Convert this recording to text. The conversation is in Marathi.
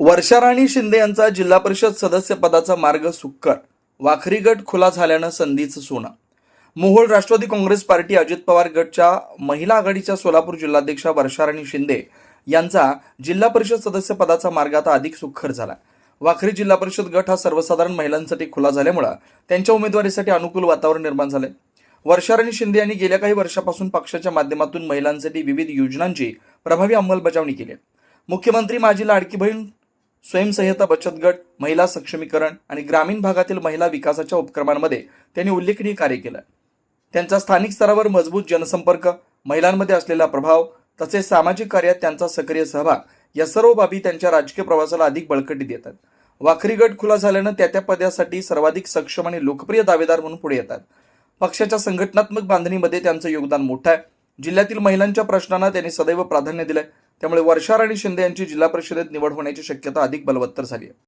वर्षाराणी शिंदे यांचा जिल्हा परिषद सदस्य पदाचा मार्ग सुक्कर वाखरी गट खुला झाल्यानं संधीचं सोनं. मोहोळ राष्ट्रवादी काँग्रेस पार्टी अजित पवार गटच्या महिला आघाडीच्या सोलापूर जिल्हाध्यक्षा वर्षाराणी शिंदे यांचा जिल्हा परिषद सदस्य पदाचा मार्ग आता अधिक सुखर झाला. वाखरी जिल्हा परिषद गट हा सर्वसाधारण महिलांसाठी खुला झाल्यामुळं त्यांच्या उमेदवारीसाठी अनुकूल वातावरण निर्माण झाले वर्षाराणी शिंदे यांनी गेल्या काही वर्षापासून पक्षाच्या माध्यमातून महिलांसाठी विविध योजनांची प्रभावी अंमलबजावणी केली आहे. मुख्यमंत्री माझी लाडकी बहीण स्वयंसहाय्यता बचत गट महिला सक्षमीकरण आणि ग्रामीण भागातील महिला विकासाच्या उपक्रमांमध्ये त्यांनी उल्लेखनीय कार्य केलं. त्यांचा स्थानिक स्तरावर मजबूत जनसंपर्क महिलांमध्ये असलेला प्रभाव तसेच सामाजिक कार्यात त्यांचा सक्रिय सहभाग या सर्व बाबी त्यांच्या राजकीय प्रवासाला अधिक बळकटी देतात. वाखरी गट खुला झाल्यानं त्या त्या पदासाठी सर्वाधिक सक्षम आणि लोकप्रिय दावेदार म्हणून पुढे येतात. पक्षाच्या संघटनात्मक बांधणीमध्ये त्यांचं योगदान मोठं आहे. जिल्ह्यातील महिलांच्या प्रश्नांना त्यांनी सदैव प्राधान्य दिलंय. त्यामुळे वर्षा राणी शिंदे यांची जिल्हा परिषदेत निवड होण्याची शक्यता अधिक बलवत्तर झाली आहे.